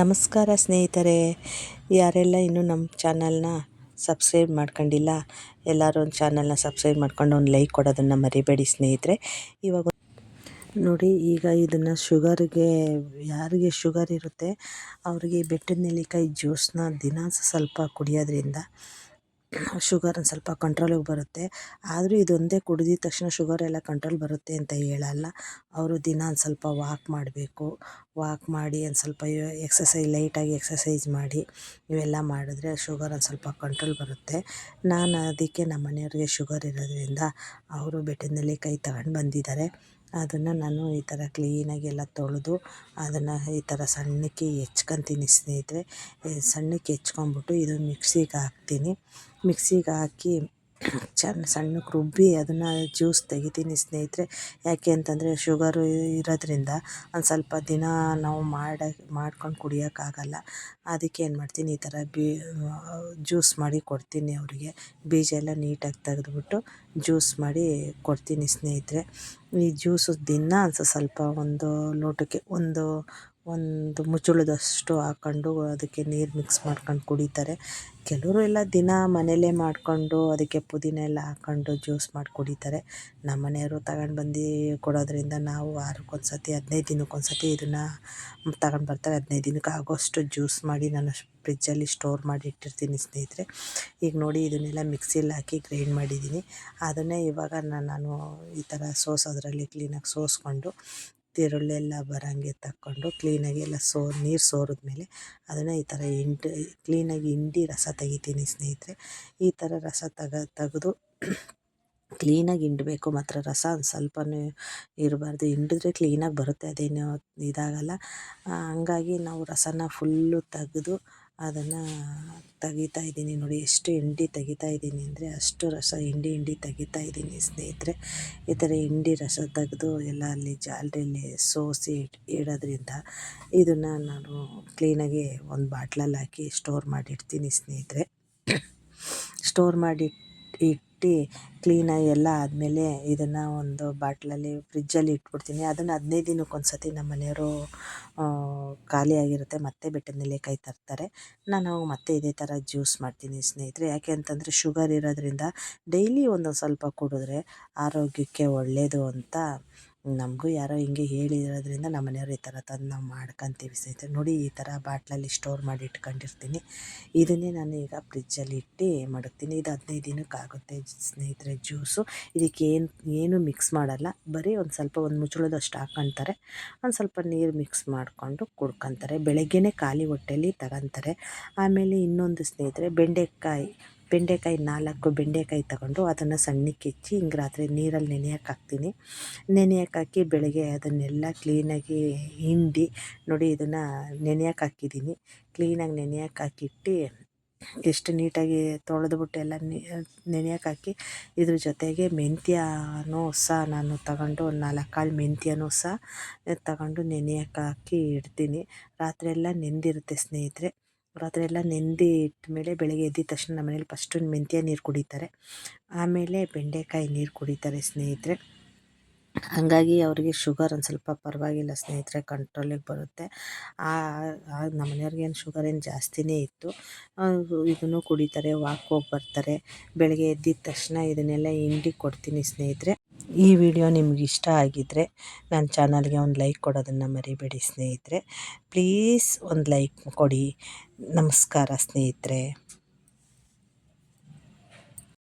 ನಮಸ್ಕಾರ ಸ್ನೇಹಿತರೆ. ಯಾರೆಲ್ಲ ಇನ್ನೂ ನಮ್ಮ ಚಾನಲ್ನ ಸಬ್ಸ್ಕ್ರೈಬ್ ಮಾಡ್ಕೊಂಡಿಲ್ಲ, ಎಲ್ಲರೂ ಒಂದು ಚಾನಲ್ನ ಸಬ್ಸ್ಕ್ರೈಬ್ ಮಾಡ್ಕೊಂಡು ಒಂದು ಲೈಕ್ ಕೊಡೋದನ್ನು ಮರಿಬೇಡಿ ಸ್ನೇಹಿತರೆ. ಇವಾಗ ನೋಡಿ, ಈಗ ಇದನ್ನು ಶುಗರ್ಗೆ, ಯಾರಿಗೆ ಶುಗರ್ ಇರುತ್ತೆ, ಅವರಿಗೆ ಬೆಟ್ಟದ ನೆಲ್ಲಿಕಾಯಿ ಜ್ಯೂಸನ್ನ ದಿನ ಸ್ವಲ್ಪ ಕುಡಿಯೋದ್ರಿಂದ ಶುಗರ್ ಒಂದು ಸ್ವಲ್ಪ ಕಂಟ್ರೋಲಿಗೆ ಬರುತ್ತೆ. ಆದರೂ ಇದೊಂದೇ ಕುಡಿದಿದ ತಕ್ಷಣ ಶುಗರ್ ಎಲ್ಲ ಕಂಟ್ರೋಲ್ ಬರುತ್ತೆ ಅಂತ ಹೇಳಲ್ಲ. ಅವರು ದಿನ ಒಂದು ಸ್ವಲ್ಪ ವಾಕ್ ಮಾಡಬೇಕು. ವಾಕ್ ಮಾಡಿ ಒಂದು ಸ್ವಲ್ಪ ಎಕ್ಸಸೈಸ್ ಲೈಟಾಗಿ ಎಕ್ಸಸೈಸ್ ಮಾಡಿ ಇವೆಲ್ಲ ಮಾಡಿದ್ರೆ ಶುಗರ್ ಒಂದು ಸ್ವಲ್ಪ ಕಂಟ್ರೋಲ್ ಬರುತ್ತೆ. ನಾನು ಅದಕ್ಕೆ ನಮ್ಮ ಮನೆಯವ್ರಿಗೆ ಶುಗರ್ ಇರೋದ್ರಿಂದ ಅವರು ಬೆಟ್ಟದ ಕೈ ತಗೊಂಡು ಬಂದಿದ್ದಾರೆ. ಅದನ್ನು ನಾನು ಈ ಥರ ಕ್ಲೀನಾಗಿ ಎಲ್ಲ ತೊಳೆದು, ಅದನ್ನು ಈ ಥರ ಸಣ್ಣಕ್ಕೆ ಹೆಚ್ಕೊತೀನಿ ಸ್ನೇಹಿತರೆ. ಸಣ್ಣಕ್ಕೆ ಹೆಚ್ಕೊಂಬಿಟ್ಟು ಇದು ಮಿಕ್ಸಿಗೆ ಹಾಕ್ತೀನಿ. ಮಿಕ್ಸಿಗೆ ಹಾಕಿ ಚೆನ್ನ ಸಣ್ಣಕ್ಕೆ ರುಬ್ಬಿ ಅದನ್ನು ಜ್ಯೂಸ್ ತೆಗಿತೀನಿ ಸ್ನೇಹಿತರೆ. ಯಾಕೆ ಅಂತಂದರೆ ಶುಗರು ಇರೋದ್ರಿಂದ ಒಂದು ಸ್ವಲ್ಪ ದಿನ ನಾವು ಮಾಡಿ, ಮಾಡ್ಕೊಂಡು ಕುಡಿಯೋಕ್ಕಾಗಲ್ಲ. ಅದಕ್ಕೆ ಏನು ಮಾಡ್ತೀನಿ, ಈ ಥರ ಬೀ ಜ್ಯೂಸ್ ಮಾಡಿ ಕೊಡ್ತೀನಿ ಅವರಿಗೆ. ಬೀಜ ಎಲ್ಲ ನೀಟಾಗಿ ತೆಗೆದುಬಿಟ್ಟು ಜ್ಯೂಸ್ ಮಾಡಿ ಕೊಡ್ತೀನಿ ಸ್ನೇಹಿತರೆ. ಈ ಜ್ಯೂಸು ದಿನ ಸ್ವಲ್ಪ ಒಂದು ಲೋಟಕ್ಕೆ ಒಂದು ಒಂದು ಮುಚ್ಚುಳದಷ್ಟು ಹಾಕ್ಕೊಂಡು ಅದಕ್ಕೆ ನೀರು ಮಿಕ್ಸ್ ಮಾಡ್ಕೊಂಡು ಕುಡಿತಾರೆ. ಕೆಲವರು ಎಲ್ಲ ದಿನ ಮನೆಯಲ್ಲೇ ಮಾಡಿಕೊಂಡು ಅದಕ್ಕೆ ಪುದೀನ ಎಲ್ಲ ಹಾಕ್ಕೊಂಡು ಜ್ಯೂಸ್ ಮಾಡಿ ಕುಡಿತಾರೆ. ನಮ್ಮ ಮನೆಯವರು ತಗೊಂಡು ಬಂದು ಕೊಡೋದ್ರಿಂದ ನಾವು ವಾರಕ್ಕೊಂದು ಸತಿ ಹದಿನೈದು ದಿನಕ್ಕೊಂದು ಸತಿ ಇದನ್ನು ತಗೊಂಡು ಬರ್ತಾರೆ. ಹದಿನೈದು ದಿನಕ್ಕೆ ಆಗೋಷ್ಟು ಜ್ಯೂಸ್ ಮಾಡಿ ನಾನು ಫ್ರಿಜ್ಜಲ್ಲಿ ಸ್ಟೋರ್ ಮಾಡಿ ಇಟ್ಟಿರ್ತೀನಿ ಸ್ನೇಹಿತರೆ. ಈಗ ನೋಡಿ ಇದನ್ನೆಲ್ಲ ಮಿಕ್ಸಿಲಿ ಹಾಕಿ ಗ್ರೈಂಡ್ ಮಾಡಿದ್ದೀನಿ. ಅದನ್ನೇ ಇವಾಗ ನಾನು ಈ ಥರ ಸೋಸೋದ್ರಲ್ಲಿ ಕ್ಲೀನಾಗಿ ಸೋಸ್ಕೊಂಡು ತಿರುಳು ಎಲ್ಲ ಬರೋಂಗೆ ತಕ್ಕೊಂಡು ಕ್ಲೀನಾಗಿ ಎಲ್ಲ ಸೋ, ನೀರು ಸೋರಿದ್ಮೇಲೆ ಅದನ್ನು ಈ ಥರ ಹಿಂಡಿ ಕ್ಲೀನಾಗಿ ಹಿಂಡಿ ರಸ ತೆಗಿತೀನಿ ಸ್ನೇಹಿತರೆ. ಈ ಥರ ರಸ ತೆಗ, ತೆಗೆದು ಕ್ಲೀನಾಗಿ ಹಿಂಡಬೇಕು ಮಾತ್ರ. ರಸ ಒಂದು ಸ್ವಲ್ಪನೂ ಇರಬಾರ್ದು. ಹಿಂಡಿದ್ರೆ ಕ್ಲೀನಾಗಿ ಬರುತ್ತೆ ಅದೇನು ಇದಾಗಲ್ಲ. ಹಂಗಾಗಿ ನಾವು ರಸನ ಫುಲ್ಲು ತೆಗೆದು ಅದನ್ನು ತೆಗಿತಾ ಇದ್ದೀನಿ ನೋಡಿ, ಎಷ್ಟು ಹಿಂಡಿ ತೆಗಿತಾ ಇದ್ದೀನಿ ಅಂದರೆ ಅಷ್ಟು ರಸ, ಹಿಂಡಿ ಹಿಂಡಿ ತೆಗಿತಾ ಇದ್ದೀನಿ ಸ್ನೇಹಿತರೆ. ಈ ಥರ ಹಿಂಡಿ ರಸ ತೆಗೆದು ಎಲ್ಲ ಅಲ್ಲಿ ಜಾಲರಿಯಲ್ಲಿ ಸೋಸಿ ಇಡೋದ್ರಿಂದ ಇದನ್ನು ನಾನು ಕ್ಲೀನಾಗಿ ಒಂದು ಬಾಟ್ಲಲ್ಲಿ ಹಾಕಿ ಸ್ಟೋರ್ ಮಾಡಿಡ್ತೀನಿ ಸ್ನೇಹಿತರೆ. ಸ್ಟೋರ್ ಮಾಡಿ ಇಟ್ಟು ಕ್ಲೀನಾಗಿ ಎಲ್ಲ ಆದಮೇಲೆ ಇದನ್ನು ಒಂದು ಬಾಟ್ಲಲ್ಲಿ ಫ್ರಿಜ್ಜಲ್ಲಿ ಇಟ್ಬಿಡ್ತೀನಿ. ಅದನ್ನು ಹದಿನೈದು ದಿನಕ್ಕೆ ಒಂದು ಸತಿ ನಮ್ಮ ಮನೆಯವರು ಖಾಲಿಯಾಗಿರುತ್ತೆ ಮತ್ತೆ ಬೆಟ್ಟದ ನೆಲ್ಲಿಕಾಯಿ ತರ್ತಾರೆ. ನಾನು ಮತ್ತೆ ಇದೇ ಥರ ಜ್ಯೂಸ್ ಮಾಡ್ತೀನಿ ಸ್ನೇಹಿತರೆ. ಯಾಕೆ ಅಂತಂದರೆ ಶುಗರ್ ಇರೋದ್ರಿಂದ ಡೈಲಿ ಒಂದೊಂದು ಸ್ವಲ್ಪ ಕುಡಿದ್ರೆ ಆರೋಗ್ಯಕ್ಕೆ ಒಳ್ಳೆಯದು ಅಂತ ನಮಗೂ ಯಾರೋ ಹಿಂಗೆ ಹೇಳಿರೋದ್ರಿಂದ ನಮ್ಮ ಮನೆಯವ್ರು ಈ ಥರ ತಂದು ನಾವು ಮಾಡ್ಕೊತೀವಿ ಸ್ನೇಹಿತರೆ. ನೋಡಿ ಈ ಥರ ಬಾಟ್ಲಲ್ಲಿ ಸ್ಟೋರ್ ಮಾಡಿ ಇಟ್ಕೊಂಡಿರ್ತೀನಿ. ಇದನ್ನೇ ನಾನು ಈಗ ಫ್ರಿಜ್ಜಲ್ಲಿ ಇಟ್ಟು ಮಡಗ್ತೀನಿ. ಇದು ಹದಿನೈದು ದಿನಕ್ಕೆ ಆಗುತ್ತೆ ಸ್ನೇಹಿತರೆ ಜ್ಯೂಸು. ಇದಕ್ಕೆ ಏನು ಏನು ಮಿಕ್ಸ್ ಮಾಡಲ್ಲ. ಬರೀ ಒಂದು ಸ್ವಲ್ಪ ಒಂದು ಮುಚ್ಚಳದಷ್ಟು ಹಾಕ್ಕೊತಾರೆ. ಒಂದು ಸ್ವಲ್ಪ ನೀರು ಮಿಕ್ಸ್ ಮಾಡಿಕೊಂಡು ಕುಡ್ಕೊತಾರೆ. ಬೆಳಗ್ಗೆನೇ ಖಾಲಿ ಹೊಟ್ಟೆಯಲ್ಲಿ ತಗೊತಾರೆ. ಆಮೇಲೆ ಇನ್ನೊಂದು ಸ್ನೇಹಿತರೆ, ಬೆಂಡೆಕಾಯಿ ಬೆಂಡೆಕಾಯಿ ನಾಲ್ಕು ಬೆಂಡೆಕಾಯಿ ತಗೊಂಡು ಅದನ್ನು ಸಣ್ಣಕ್ಕೆ ಹೆಚ್ಚಿ ಹಿಂಗೆ ರಾತ್ರಿ ನೀರಲ್ಲಿ ನೆನೆಯೋಕೆ ಹಾಕ್ತೀನಿ. ನೆನೆಯೋಕೆ ಹಾಕಿ ಬೆಳಗ್ಗೆ ಅದನ್ನೆಲ್ಲ ಕ್ಲೀನಾಗಿ ಹಿಂಡಿ ನೋಡಿ ಇದನ್ನು ನೆನೆಯೋಕೆ ಹಾಕಿದ್ದೀನಿ. ಕ್ಲೀನಾಗಿ ನೆನೆಯೋಕೆ ಹಾಕಿಟ್ಟು ಎಷ್ಟು ನೀಟಾಗಿ ತೊಳೆದ್ಬಿಟ್ಟು ಎಲ್ಲ ನೆನೆಯೋಕೆ ಹಾಕಿ ಇದ್ರ ಜೊತೆಗೆ ಮೆಂತ್ಯನೂ ಸಹ ನಾನು ತಗೊಂಡು ಒಂದು ನಾಲ್ಕು ಕಾಳು ಮೆಂತ್ಯನೂ ಸಹ ತಗೊಂಡು ನೆನೆಯೋಕೆ ಹಾಕಿ ಇಡ್ತೀನಿ. ರಾತ್ರಿ ಎಲ್ಲ ನೆಂದಿರುತ್ತೆ ಸ್ನೇಹಿತರೆ. ರಾತ್ರಿ ಎಲ್ಲ ನೆಂದಿ ಇಟ್ಮೇಲೆ ಬೆಳಗ್ಗೆ ಎದ್ದಿದ ತಕ್ಷಣ ನಮ್ಮ ಮನೇಲಿ ಫಸ್ಟು ಮೆಂತ್ಯ ನೀರು ಕುಡಿತಾರೆ. ಆಮೇಲೆ ಬೆಂಡೆಕಾಯಿ ನೀರು ಕುಡಿತಾರೆ ಸ್ನೇಹಿತರೆ. ಹಾಗಾಗಿ ಅವರಿಗೆ ಶುಗರ್ ಒಂದು ಸ್ವಲ್ಪ ಪರವಾಗಿಲ್ಲ ಸ್ನೇಹಿತರೆ ಕಂಟ್ರೋಲಿಗೆ ಬರುತ್ತೆ. ನಮ್ಮ ಮನೆಯವ್ರಿಗೇನು ಶುಗರ್ ಏನು ಜಾಸ್ತಿನೇ ಇತ್ತು. ಇದನ್ನು ಕುಡಿತಾರೆ ವಾಕ್ ಹೋಗಿ ಬರ್ತಾರೆ. ಬೆಳಗ್ಗೆ ಎದ್ದಿದ ತಕ್ಷಣ ಇದನ್ನೆಲ್ಲ ಹಿಂಡಿ ಕೊಡ್ತೀನಿ ಸ್ನೇಹಿತರೆ. ಈ ವಿಡಿಯೋ ನಿಮ್ಗೆ ಇಷ್ಟ ಆಗಿದ್ದರೆ ನನ್ನ ಚಾನಲ್ಗೆ ಒಂದು ಲೈಕ್ ಕೊಡೋದನ್ನು ಮರಿಬೇಡಿ ಸ್ನೇಹಿತರೆ. ಪ್ಲೀಸ್ ಒಂದು ಲೈಕ್ ಕೊಡಿ. ನಮಸ್ಕಾರ ಸ್ನೇಹಿತರೆ.